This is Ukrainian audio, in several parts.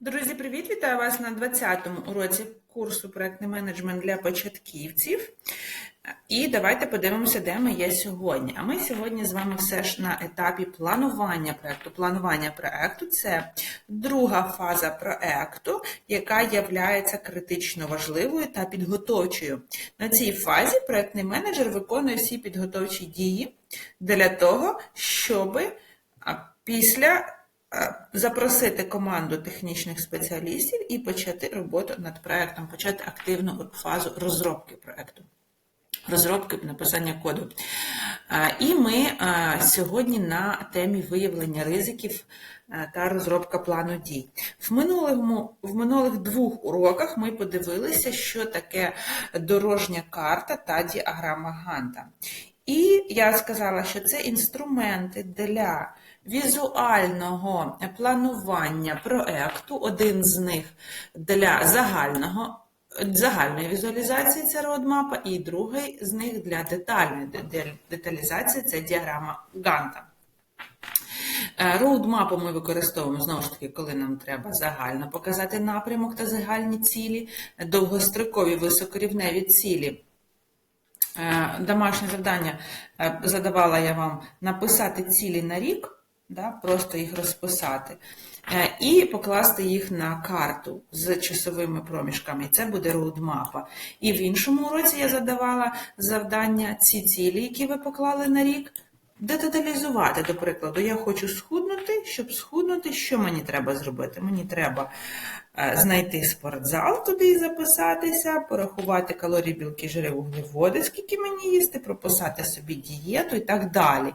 Друзі, привіт! Вітаю вас на 20-му уроці курсу проектний менеджмент для початківців. І давайте подивимося, де ми є сьогодні. А ми сьогодні з вами все ж на етапі планування проекту. Планування проекту це друга фаза проекту, яка є критично важливою та підготовчою. На цій фазі проектний менеджер виконує всі підготовчі дії для того, щоб після запросити команду технічних спеціалістів і почати роботу над проектом, почати активну фазу розробки проекту. Розробки написання коду. І ми сьогодні на темі виявлення ризиків та розробка плану дій. В минулому, в минулих двох уроках ми подивилися, що таке дорожня карта та діаграма Ганта. І я сказала, що це інструменти для візуального планування проекту, один з них для загального. Загальної візуалізації це роудмапа, і другий з них для детальної деталізації це діаграма Ганта. Роудмапу ми використовуємо знову ж таки, коли нам треба загально показати напрямок та загальні цілі, довгострокові високорівневі цілі. Домашнє завдання задавала я вам написати цілі на рік да, просто їх розписати, е, і покласти їх на карту з часовими проміжками. Це буде роудмапа. І в іншому році я задавала завдання ці цілі, які ви поклали на рік. Деталізувати, до прикладу, я хочу схуднути, щоб схуднути, що мені треба зробити? Мені треба е, знайти спортзал, туди і записатися, порахувати калорії, білки, жири, вуглеводи, скільки мені їсти, прописати собі дієту і так далі.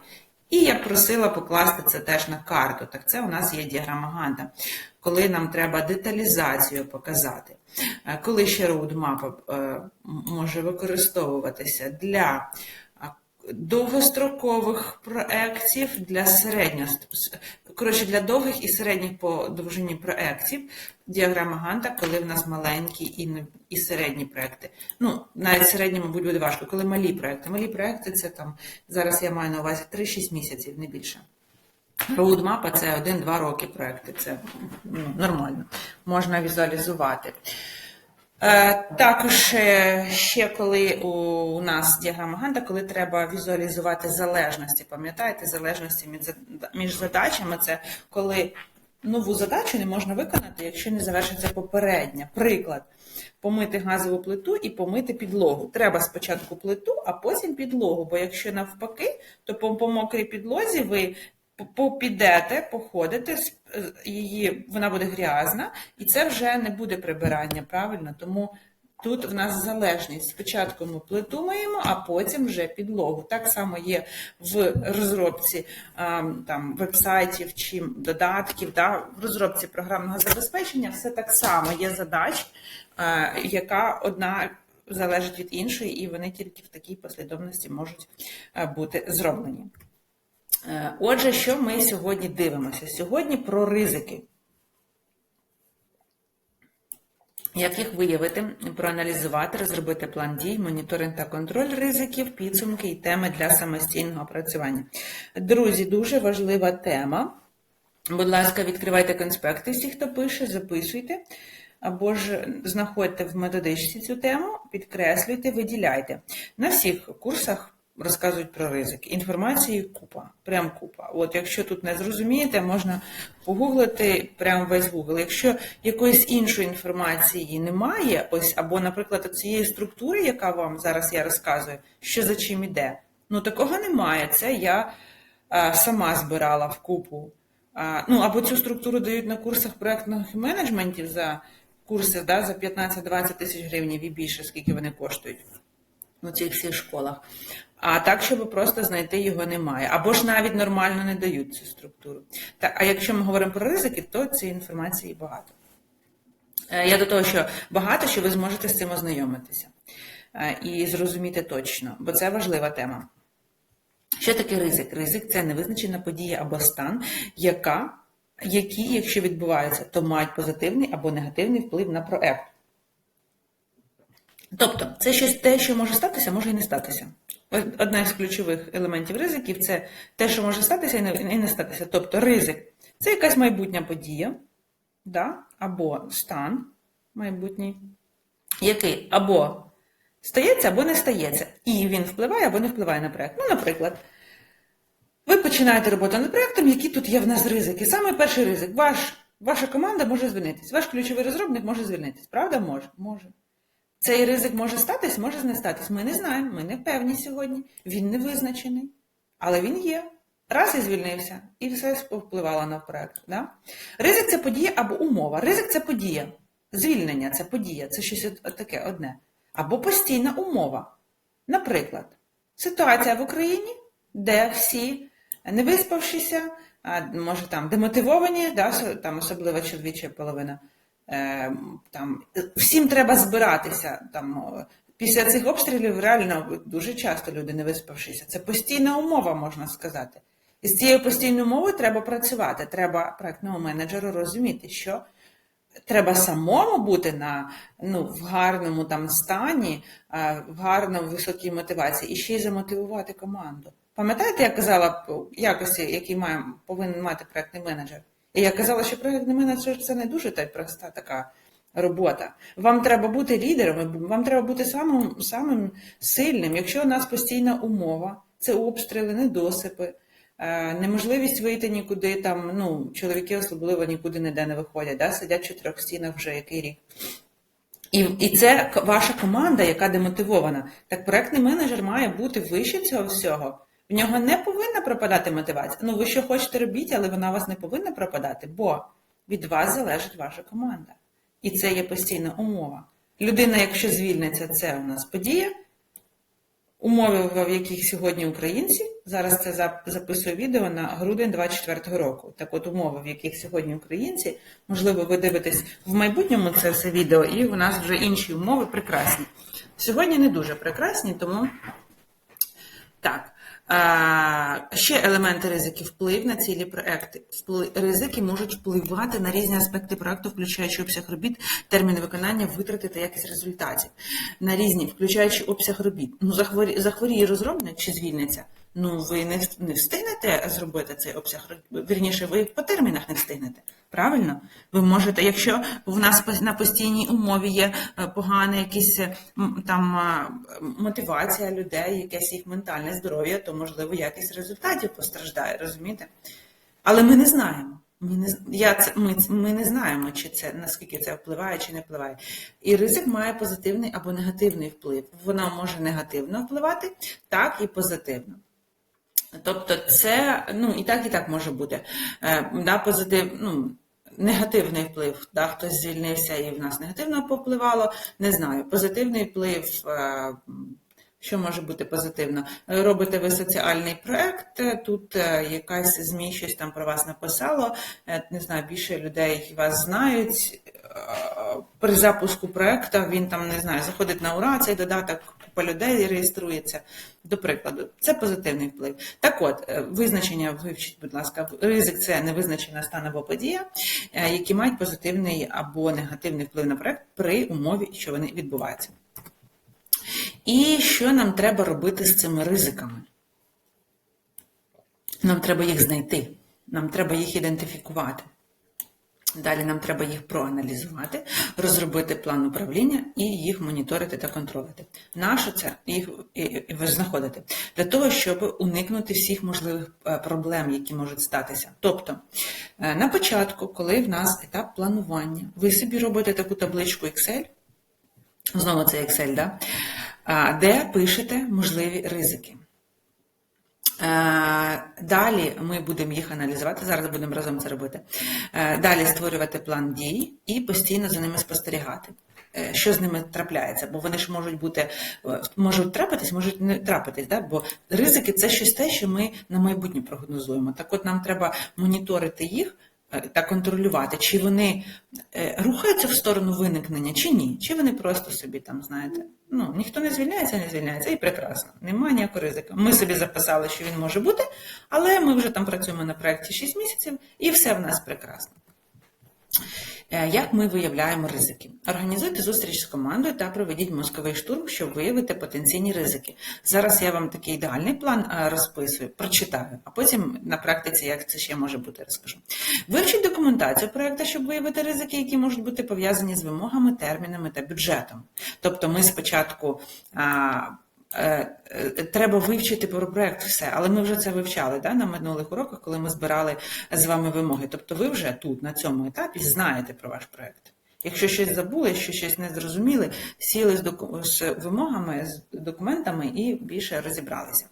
І я просила покласти це теж на карту. Так це у нас є діаграма Ганда, коли нам треба деталізацію показати. Е, коли ще роудмапа е, може використовуватися для довгострокових проєктів, для середньо, коротше, для довгих і середніх по довжині проєктів, діаграма Ганта, коли в нас маленькі і і середні проекти. Ну, навіть середні, мабуть, буде важко, коли малі проекти. Малі проекти це там, зараз я маю на увазі 3-6 місяців, не більше. Роудмапа це 1-2 роки проекти, це ну, нормально, можна візуалізувати. Е, також е, ще коли у нас діаграма Ганта, коли треба візуалізувати залежності, пам'ятаєте, залежності між задачами, це коли нову задачу не можна виконати, якщо не завершиться попередня. Приклад, помити газову плиту і помити підлогу. Треба спочатку плиту, а потім підлогу, бо якщо навпаки, то по мокрій підлозі ви попідете, походите, її, вона буде грязна, і це вже не буде прибирання, правильно? Тому тут в нас залежність. Спочатку ми плиту миємо, а потім вже підлогу. Так само є в розробці там, вебсайтів чи додатків, да? в розробці програмного забезпечення все так само є задач, яка одна. Залежить від іншої, і вони тільки в такій послідовності можуть бути зроблені. Е, отже, що ми сьогодні дивимося? Сьогодні про ризики. Як їх виявити, проаналізувати, розробити план дій, моніторинг та контроль ризиків, підсумки і теми для самостійного опрацювання. Друзі, дуже важлива тема. Будь ласка, відкривайте конспекти, всі, хто пише, записуйте, або ж знаходьте в методичці цю тему, підкреслюйте, виділяйте. На всіх курсах розказують про ризики. Інформації купа, прям купа. От якщо тут не зрозумієте, можна погуглити прямо весь Google. Якщо якоїсь іншої інформації немає, ось або, наприклад, цієї структури, яка вам зараз я розказую, що за чим іде, ну такого немає. Це я а, сама збирала в купу. А, ну або цю структуру дають на курсах проектних менеджментів за курси да, за 15-20 тисяч гривень і більше, скільки вони коштують у цих всіх школах. А так, щоб просто знайти його немає. Або ж навіть нормально не дають цю структуру. Так, А якщо ми говоримо про ризики, то цієї інформації багато. Е, я до того, що багато, що ви зможете з цим ознайомитися е, і зрозуміти точно, бо це важлива тема. Що таке ризик? Ризик це невизначена подія або стан, яка, які, якщо відбуваються, то мають позитивний або негативний вплив на проект. Тобто, це щось те, що може статися, може і не статися. Одна з ключових елементів ризиків це те, що може статися і не статися. Тобто ризик це якась майбутня подія, да? або стан майбутній, який або стається, або не стається. І він впливає або не впливає на проект. Ну, наприклад, ви починаєте роботу над проектом, які тут є в нас ризики. Саме перший ризик. Ваш, ваша команда може звільнитись. Ваш ключовий розробник може звільнитись. Правда? Може? Може. Цей ризик може статись, може не статись. Ми не знаємо, ми не певні сьогодні. Він не визначений. Але він є. Раз і звільнився, і все впливало на проект. Да? Ризик це подія або умова. Ризик це подія. Звільнення це подія, це щось таке одне. Або постійна умова. Наприклад, ситуація в Україні, де всі не виспавшися, може там демотивовані, да, там особливо чоловіча половина. Е, там, всім треба збиратися. Там, після цих обстрілів реально дуже часто люди не виспавшися. Це постійна умова, можна сказати. І з цією постійною умовою треба працювати. Треба проектному менеджеру розуміти, що треба самому бути на, ну, в гарному там стані, в гарному високій мотивації і ще й замотивувати команду. Пам'ятаєте, я казала якості, які має, повинен мати проектний менеджер? Я казала, що проектний менеджер це не дуже та проста така робота. Вам треба бути лідером, вам треба бути самим, самим сильним. Якщо у нас постійна умова, це обстріли, недосипи, е, неможливість вийти нікуди, там, ну, чоловіки особливо нікуди ніде не виходять, да, сидять в чотирьох стінах вже який рік. І, і це ваша команда, яка демотивована. Так проектний менеджер має бути вище цього всього. В нього не повинна пропадати мотивація. Ну, ви що хочете робіть, але вона у вас не повинна пропадати, бо від вас залежить ваша команда. І це є постійна умова. Людина, якщо звільниться, це у нас подія. Умови, в яких сьогодні українці, зараз це зап- записую відео на грудень 24 року. Так от умови, в яких сьогодні українці, можливо, ви дивитесь в майбутньому це все відео, і у нас вже інші умови прекрасні. Сьогодні не дуже прекрасні, тому так. Ще елементи ризиків вплив на цілі проекти. Ризики можуть впливати на різні аспекти проекту, включаючи обсяг робіт, терміни виконання, витрати та якість результатів. На різні, включаючи обсяг робіт. Ну, захворі, захворіє розробник чи звільниться. Ну, ви не, не встигнете зробити цей обсяг. Вірніше, ви по термінах не встигнете. Правильно? Ви можете, якщо в нас на постійній умові є е, погана якісь е, там е, мотивація людей, якесь їх ментальне здоров'я, то можливо якість результатів постраждає, розумієте? Але ми не знаємо. Ми не, я це, ми, ми не знаємо, чи це наскільки це впливає чи не впливає. І ризик має позитивний або негативний вплив. Вона може негативно впливати, так і позитивно. Тобто, це ну і так, і так може бути. Е, да, позитив, ну, негативний вплив, да, хтось звільнився і в нас негативно попливало. Не знаю. Позитивний вплив. Е, що може бути позитивно? Е, Робите ви соціальний проект, тут якась ЗМІ щось там про вас написало, не знаю, більше людей вас знають. При запуску проекту він там не знаю, заходить на ура, цей додаток, купа людей реєструється. До прикладу, це позитивний вплив. Так от, е, визначення вивчіть, будь ласка, ризик це невизначена стан або подія, е, які мають позитивний або негативний вплив на проект при умові, що вони відбуваються. І що нам треба робити з цими ризиками? Нам треба їх знайти, нам треба їх ідентифікувати. Далі нам треба їх проаналізувати, розробити план управління і їх моніторити та контролити. Нащо це їх знаходите? Для того, щоб уникнути всіх можливих е, проблем, які можуть статися. Тобто, е, на початку, коли в нас етап планування, ви собі робите таку табличку Excel, знову це Excel, да? де пишете можливі ризики. Е, Далі ми будемо їх аналізувати, зараз будемо разом це робити. Е, Далі створювати план дій і постійно за ними спостерігати. Е, Що з ними трапляється, бо вони ж можуть бути, можуть трапитись, можуть не трапитись, да? бо ризики це щось те, що ми на майбутнє прогнозуємо. Так от нам треба моніторити їх та контролювати, чи вони е, рухаються в сторону виникнення, чи ні, чи вони просто собі там, знаєте, ну ніхто не звільняється, не звільняється, і прекрасно. Немає ніякого ризику. Ми собі записали, що він може бути, але ми вже там працюємо на проєкті 6 місяців, і все в нас прекрасно. Е, Як ми виявляємо ризики? Організуйте зустріч з командою та проведіть мозковий штурм, щоб виявити потенційні ризики. Зараз я вам такий ідеальний план е, розписую, прочитаю, а потім на практиці, як це ще може бути, розкажу. Вивчіть документацію проекту, щоб виявити ризики, які можуть бути пов'язані з вимогами, термінами та бюджетом. Тобто, ми спочатку. Е, е, Треба вивчити про проект все, але ми вже це вивчали да, на минулих уроках, коли ми збирали з вами вимоги. Тобто ви вже тут, на цьому етапі, знаєте про ваш проект. Якщо щось забули, якщо щось не зрозуміли, сіли з, доку... з вимогами, з документами і більше розібралися.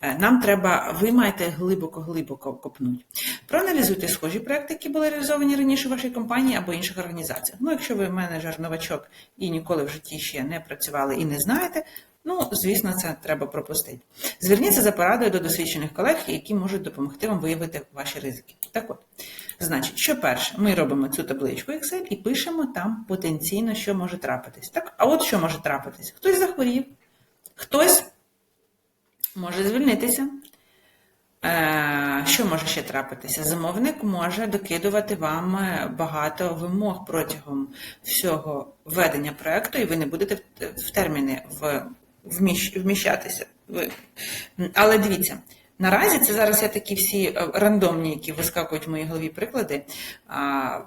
Е, Нам треба, ви маєте глибоко-глибоко копнути. Проаналізуйте схожі проекти, які були реалізовані раніше в вашій компанії або інших організаціях. Ну, якщо ви менеджер, новачок і ніколи в житті ще не працювали і не знаєте, Ну, звісно, це треба пропустити. Зверніться за порадою до досвідчених колег, які можуть допомогти вам виявити ваші ризики. Так от, значить, що перше, ми робимо цю табличку Excel і пишемо там потенційно, що може трапитись. Так, а от що може трапитись? Хтось захворів, хтось може звільнитися. Е, Що може ще трапитися? Замовник може докидувати вам е, багато вимог протягом всього ведення проекту, і ви не будете в- терміни в вміщатися. Але дивіться, наразі це зараз я такі всі е, рандомні, які вискакують в моїй голові приклади. А,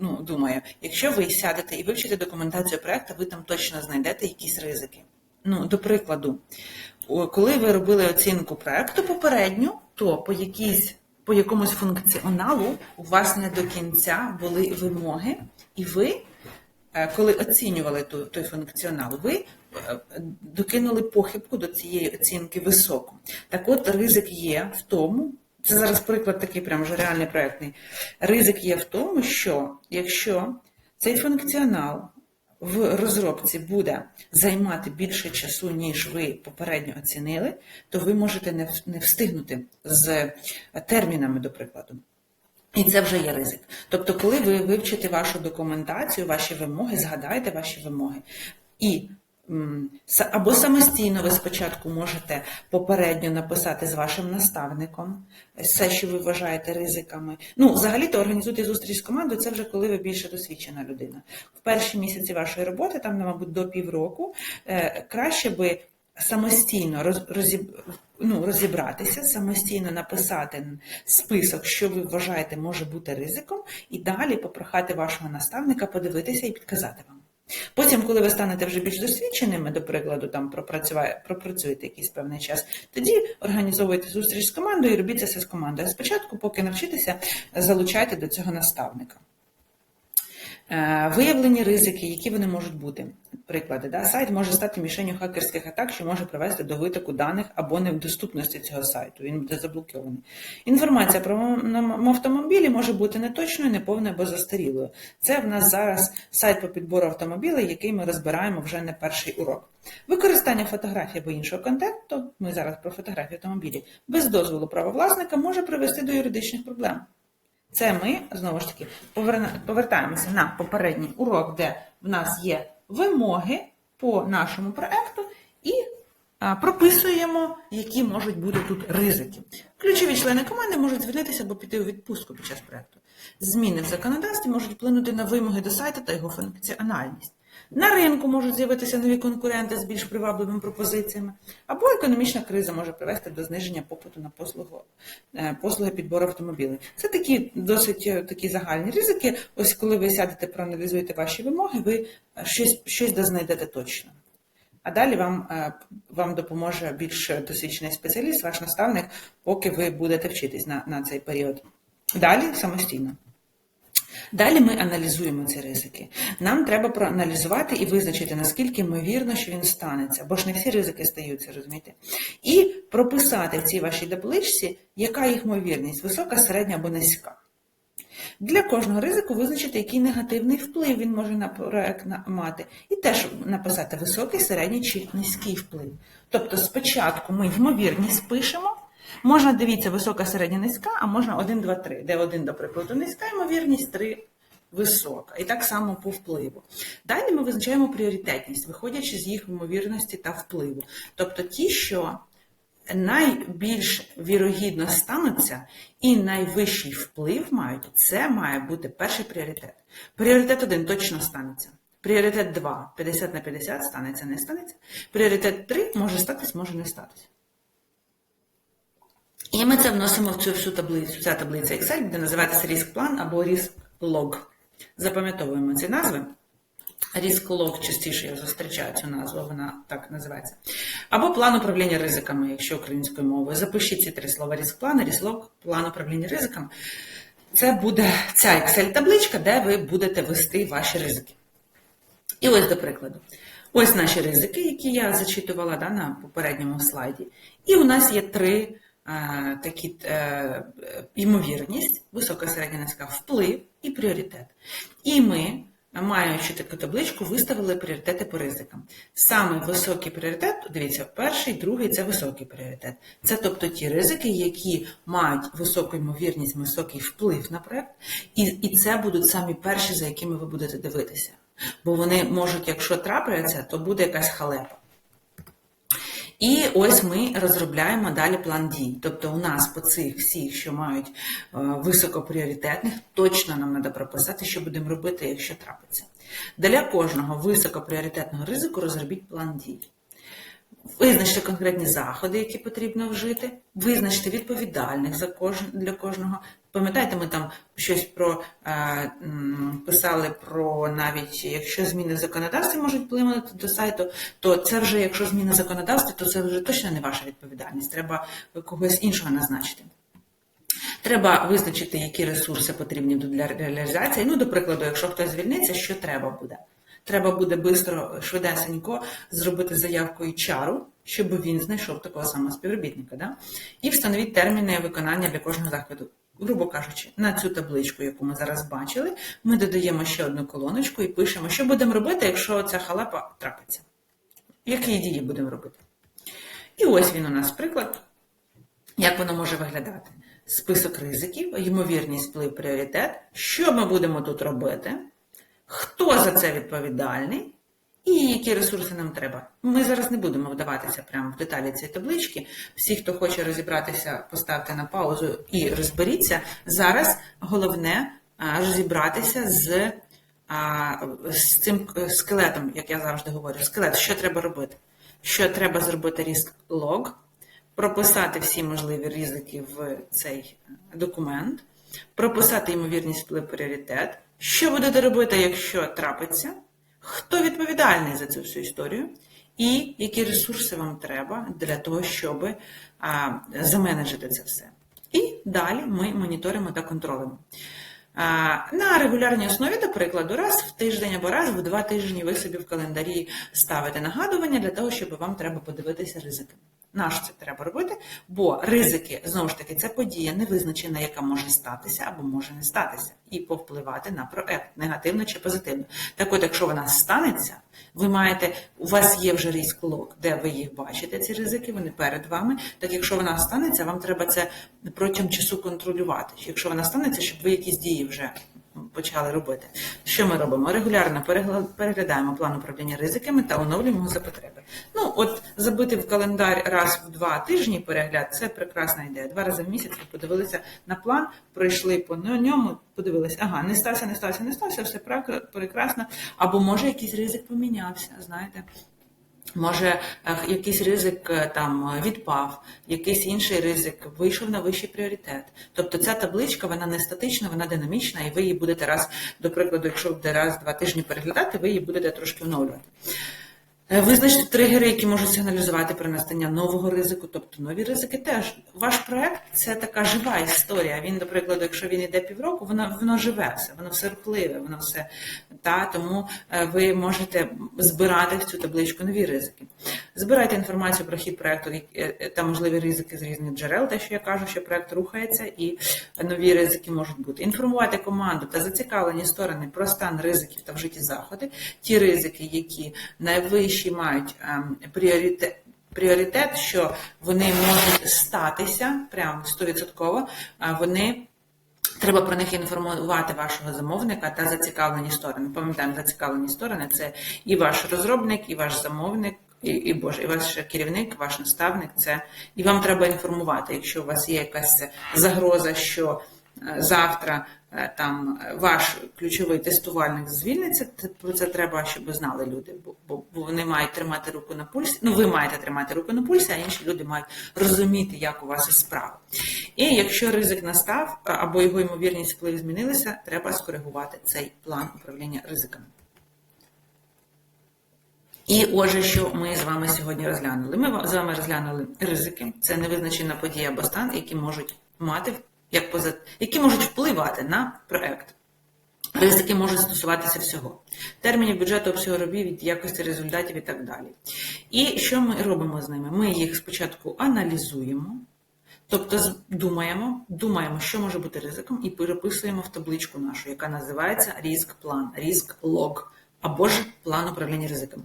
ну, думаю, якщо ви сядете і вивчите документацію проекту, ви там точно знайдете якісь ризики. Ну, до прикладу, коли ви робили оцінку проекту попередню, то по якійсь. По якомусь функціоналу у вас не до кінця були вимоги, і ви Е, коли оцінювали той функціонал, ви докинули похибку до цієї оцінки високу. Так от ризик є в тому, це зараз приклад такий прям вже реальний проєктний, ризик є в тому, що якщо цей функціонал в розробці буде займати більше часу, ніж ви попередньо оцінили, то ви можете не встигнути з термінами, до прикладу. І це вже є ризик. Тобто, коли ви вивчите вашу документацію, ваші вимоги, згадайте ваші вимоги. І або самостійно ви спочатку можете попередньо написати з вашим наставником все, що ви вважаєте ризиками. Ну, взагалі-то організуйте зустріч з командою, це вже коли ви більше досвідчена людина. В перші місяці вашої роботи, там, мабуть, до півроку, е, краще би самостійно роз, розіб, ну, розібратися, самостійно написати список, що ви вважаєте може бути ризиком, і далі попрохати вашого наставника подивитися і підказати вам. Потім, коли ви станете вже більш досвідченими, до прикладу, там пропрацюєте якийсь певний час, тоді організовуйте зустріч з командою і робіть це з командою. А спочатку, поки навчитеся, залучайте до цього наставника. Е, Виявлені ризики, які вони можуть бути. Приклади, да? сайт може стати мішенню хакерських атак, що може привести до витоку даних або недоступності цього сайту. Він буде заблокований. Інформація про автомобілі може бути неточною, неповною або застарілою. Це в нас зараз сайт по підбору автомобілів, який ми розбираємо вже не перший урок. Використання фотографій або іншого контенту, ми зараз про фотографії автомобілів, без дозволу правовласника може привести до юридичних проблем. Це ми знову ж таки повертаємося на попередній урок, де в нас є вимоги по нашому проекту, і прописуємо, які можуть бути тут ризики. Ключові члени команди можуть звільнитися або піти у відпустку під час проекту. Зміни в законодавстві можуть вплинути на вимоги до сайту та його функціональність. На ринку можуть з'явитися нові конкуренти з більш привабливими пропозиціями, або економічна криза може привести до зниження попиту на послугу, е, послуги підбору автомобілів. Це такі досить е, такі загальні ризики. Ось коли ви сядете, проаналізуєте ваші вимоги, ви е, щось, щось дознайдете точно. А далі вам, вам допоможе більш досвідчений спеціаліст, ваш наставник, поки ви будете вчитись на, на цей період. Далі самостійно. Далі ми аналізуємо ці ризики. Нам треба проаналізувати і визначити, наскільки ймовірно, що він станеться, бо ж не всі ризики стаються, розумієте? І прописати в цій вашій табличці, яка їх ймовірність, висока, середня або низька. Для кожного ризику визначити, який негативний вплив він може на проект мати, і теж написати високий, середній чи низький вплив. Тобто спочатку ми ймовірність пишемо, можна дивіться висока, середня, низька, а можна 1, 2, 3, де 1, до прикладу, низька ймовірність, 3 висока. І так само по впливу. Далі ми визначаємо пріоритетність, виходячи з їх ймовірності та впливу. Тобто ті, що найбільш вірогідно стануться і найвищий вплив мають, це має бути перший пріоритет. Пріоритет 1 точно станеться. Пріоритет 2 50 на 50 станеться, не станеться. Пріоритет 3 може статись, може не статись. І ми це вносимо в цю всю таблицю. Ця таблиця Excel буде називатися ріск план або ріск лог. Запам'ятовуємо ці назви. Ріск лог частіше я зустрічаю цю назву, вона так називається. Або план управління ризиками, якщо українською мовою. Запишіть ці три слова: ріск план, ріск лог, план управління ризиками. Це буде ця Excel-табличка, де ви будете вести ваші ризики. І ось до прикладу. Ось наші ризики, які я зачитувала да, на попередньому слайді. І у нас є три такі е, ймовірність, висока середня низька, вплив і пріоритет. І ми, маючи таку табличку, виставили пріоритети по ризикам. Саме високий пріоритет, дивіться, перший, другий це високий пріоритет. Це тобто ті ризики, які мають високу ймовірність, високий вплив на проект, і, і це будуть самі перші, за якими ви будете дивитися. Бо вони можуть, якщо трапляться, то буде якась халепа. І ось ми розробляємо далі план дій. Тобто, у нас по цих всіх, що мають е, високопріоритетних, точно нам треба прописати, що будемо робити, якщо трапиться. Для кожного високопріоритетного ризику розробіть план дій. Визначте конкретні заходи, які потрібно вжити, визначте відповідальних за кожен, для кожного. Пам'ятаєте, ми там щось про е, писали про навіть якщо зміни в законодавстві можуть вплинути до сайту, то це вже, якщо зміни в законодавстві, то це вже точно не ваша відповідальність. Треба когось іншого назначити. Треба визначити, які ресурси потрібні для реалізації. Ну, до прикладу, якщо хтось звільниться, що треба буде. Треба буде швидко, швидесенько зробити заявку HR, щоб він знайшов такого самого співробітника. Да? І встановіть терміни виконання для кожного заходу. Грубо кажучи, на цю табличку, яку ми зараз бачили, ми додаємо ще одну колоночку і пишемо, що будемо робити, якщо ця халепа трапиться. Які дії будемо робити? І ось він у нас приклад, як воно може виглядати. Список ризиків, ймовірність, вплив, пріоритет. Що ми будемо тут робити? Хто за це відповідальний? І які ресурси нам треба. Ми зараз не будемо вдаватися прямо в деталі цієї таблички. Всі, хто хоче розібратися, поставте на паузу і розберіться. Зараз головне розібратися з, з цим скелетом, як я завжди говорю. Скелет, що треба робити? Що треба зробити різк лог, прописати всі можливі ризики в цей документ, прописати ймовірність вплив пріоритет. Що будете робити, якщо трапиться? Хто відповідальний за цю всю історію? І які ресурси вам треба для того, щоб заменеджити це все? І далі ми моніторимо та контролюємо. А, на регулярній основі, до прикладу, раз в тиждень або раз в два тижні ви собі в календарі ставите нагадування для того, щоб вам треба подивитися ризики. Наш це треба робити, бо ризики, знову ж таки, це подія невизначена, яка може статися або може не статися, і повпливати на проект, негативно чи позитивно. Так от, якщо вона станеться, ви маєте, у вас є вже ризик лог, де ви їх бачите, ці ризики, вони перед вами. Так якщо вона станеться, вам треба це протягом часу контролювати. Якщо вона станеться, щоб ви якісь дії вже почали робити. Що ми робимо? Регулярно переглядаємо план управління ризиками та оновлюємо за потреби. Ну, от забити в календар раз в два тижні перегляд це прекрасна ідея. Два рази в місяць ви подивилися на план, пройшли по ньому, подивилися, ага, не стався, не стався, не стався, все прекрасно. Або може якийсь ризик помінявся, знаєте. Може, якийсь ризик е, там відпав, якийсь інший ризик вийшов на вищий пріоритет. Тобто ця табличка вона не статична, вона динамічна, і ви її будете раз, до прикладу, якщо буде раз два тижні переглядати, ви її будете трошки оновлювати. Е, Визначте тригери, які можуть сигналізувати про настання нового ризику, тобто нові ризики теж. Ваш проект це така жива історія. Він, до прикладу, якщо він йде півроку, воно воно живе все, воно все рухливе, воно все та тому е, ви можете збирати в цю табличку нові ризики. Збирайте інформацію про хід проекту е, та можливі ризики з різних джерел, те, що я кажу, що проект рухається, і нові ризики можуть бути. Інформувати команду та зацікавлені сторони про стан ризиків та вжиті заходи, ті ризики, які найвищі найвищі мають ем, пріоритет. Пріоритет, що вони можуть статися прямо 100%, вони треба про них інформувати вашого замовника та зацікавлені сторони. Пам'ятаємо, зацікавлені сторони це і ваш розробник, і ваш замовник, і, і Боже, і ваш керівник, ваш наставник, це і вам треба інформувати, якщо у вас є якась загроза, що е, завтра там е, ваш ключовий тестувальник звільниться, про це треба, щоб знали люди, бо, вони мають тримати руку на пульсі. Ну, ви маєте тримати руку на пульсі, а інші люди мають розуміти, як у вас справа. І якщо ризик настав або його ймовірність вплив змінилися, треба скоригувати цей план управління ризиками. І отже, що ми з вами сьогодні розглянули? Ми з вами розглянули ризики. Це невизначена подія або стан, які можуть мати як поза... які можуть впливати на проект. Ризики можуть стосуватися всього. Термінів бюджету обсягу робів, якості результатів і так далі. І що ми робимо з ними? Ми їх спочатку аналізуємо, тобто думаємо, думаємо, що може бути ризиком, і переписуємо в табличку нашу, яка називається різк план, різк лог або ж план управління ризиками.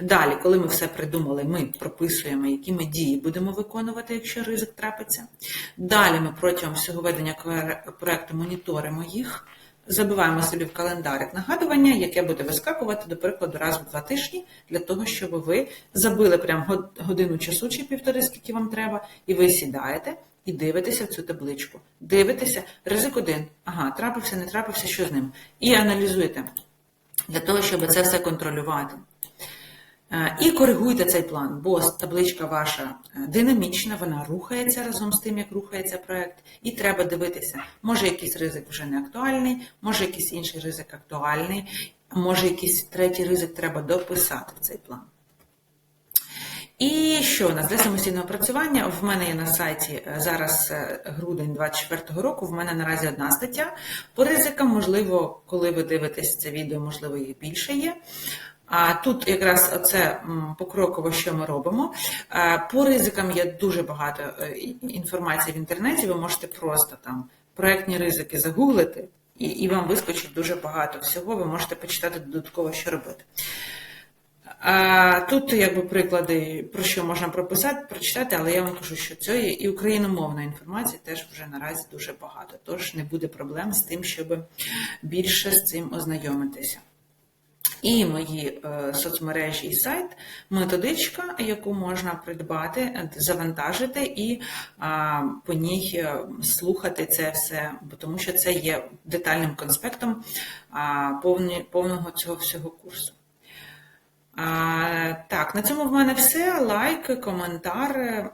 Далі, коли ми все придумали, ми прописуємо, які ми дії будемо виконувати, якщо ризик трапиться. Далі ми протягом всього ведення проекту моніторимо їх. Забиваємо собі в календарик нагадування, яке буде вискакувати, до прикладу, раз в два тижні, для того, щоб ви забили прям годину часу чи півтори, скільки вам треба, і ви сідаєте і дивитеся в цю табличку. Дивитеся, ризик один. Ага, трапився, не трапився, що з ним. І аналізуєте для того, щоб це все контролювати. Е, І коригуйте цей план, бо табличка ваша е, динамічна, вона рухається разом з тим, як рухається проект, і треба дивитися, може якийсь ризик вже не актуальний, може якийсь інший ризик актуальний, може якийсь третій ризик треба дописати в цей план. І що у нас для самостійного працювання? В мене є на сайті е, зараз е, грудень 24 року. В мене наразі одна стаття по ризикам. Можливо, коли ви дивитесь це відео, можливо, їх більше є. А тут якраз оце покроково, що ми робимо. Е, По ризикам є дуже багато інформації в інтернеті. Ви можете просто там проектні ризики загуглити, і, і вам вискочить дуже багато всього. Ви можете почитати додатково, що робити. Тут якби приклади, про що можна прописати, прочитати, але я вам кажу, що цієї і україномовної інформації теж вже наразі дуже багато. Тож не буде проблем з тим, щоб більше з цим ознайомитися. І мої е, соцмережі і сайт, методичка, яку можна придбати, завантажити і по ній е, слухати це все, тому що це є детальним конспектом повного цього всього курсу. А, так, на цьому в мене все. Лайк, коментар,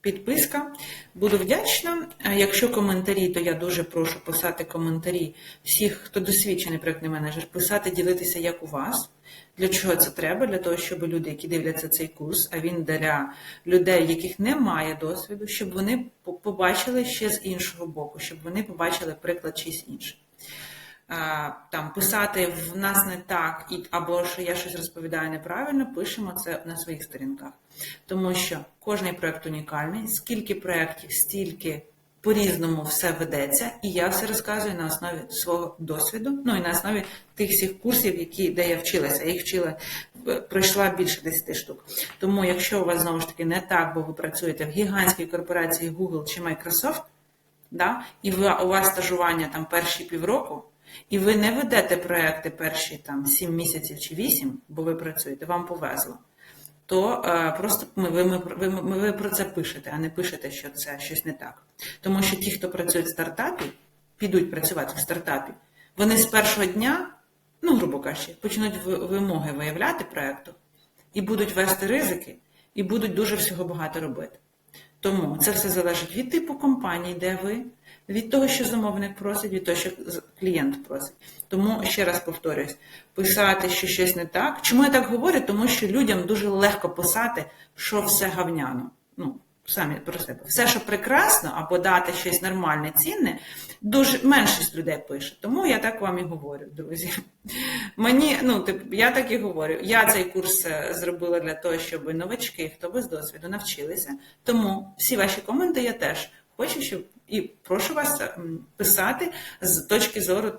підписка. Буду вдячна. Якщо коментарі, то я дуже прошу писати коментарі всіх, хто досвідчений проєктний менеджер, писати, ділитися, як у вас. Для чого це треба? Для того, щоб люди, які дивляться цей курс, а він для людей, яких немає досвіду, щоб вони побачили ще з іншого боку, щоб вони побачили приклад чийсь інший. Там писати в нас не так, і або що я щось розповідаю неправильно, пишемо це на своїх сторінках. Тому що кожний проект унікальний, скільки проєктів, стільки по-різному все ведеться, і я все розказую на основі свого досвіду, ну і на основі тих всіх курсів, які, де я вчилася. Я їх вчила, е, пройшла більше 10 штук. Тому, якщо у вас знову ж таки не так, бо ви працюєте в гігантській корпорації Google чи Microsoft, да? і у вас стажування там перші півроку, і ви не ведете проекти перші там 7 місяців чи 8, бо ви працюєте, вам повезло. То е, просто ми, ви, ми, ви, ми, ви про це пишете, а не пишете, що це щось не так. Тому що ті, хто працюють в стартапі, підуть працювати в стартапі, вони з першого дня, ну, грубо кажучи, почнуть ви- вимоги виявляти проекту і будуть вести ризики, і будуть дуже всього багато робити. Тому це все залежить від типу компанії, де ви, від того, що замовник просить, від того, що клієнт просить. Тому ще раз повторюсь, писати, що щось не так. Чому я так говорю? Тому що людям дуже легко писати, що все гавняно. Ну, самі про себе. Все, що прекрасно, або дати щось нормальне, цінне, дуже меншість людей пише. Тому я так вам і говорю, друзі. Мені, ну, тип, я так і говорю. Я цей курс е, зробила для того, щоб новачки, хто без досвіду, навчилися. Тому всі ваші коменти я теж хочу, щоб і прошу вас писати з точки зору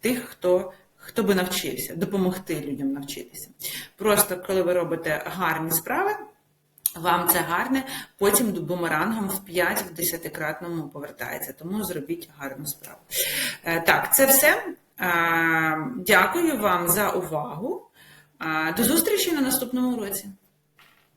тих, хто. Хто би навчився, допомогти людям навчитися. Просто коли ви робите гарні справи, вам це гарне, потім бумерангом в 5 в 10-кратному повертається. Тому зробіть гарну справу. Е, Так, це все. Е, Дякую вам за увагу. Е, До зустрічі на наступному уроці.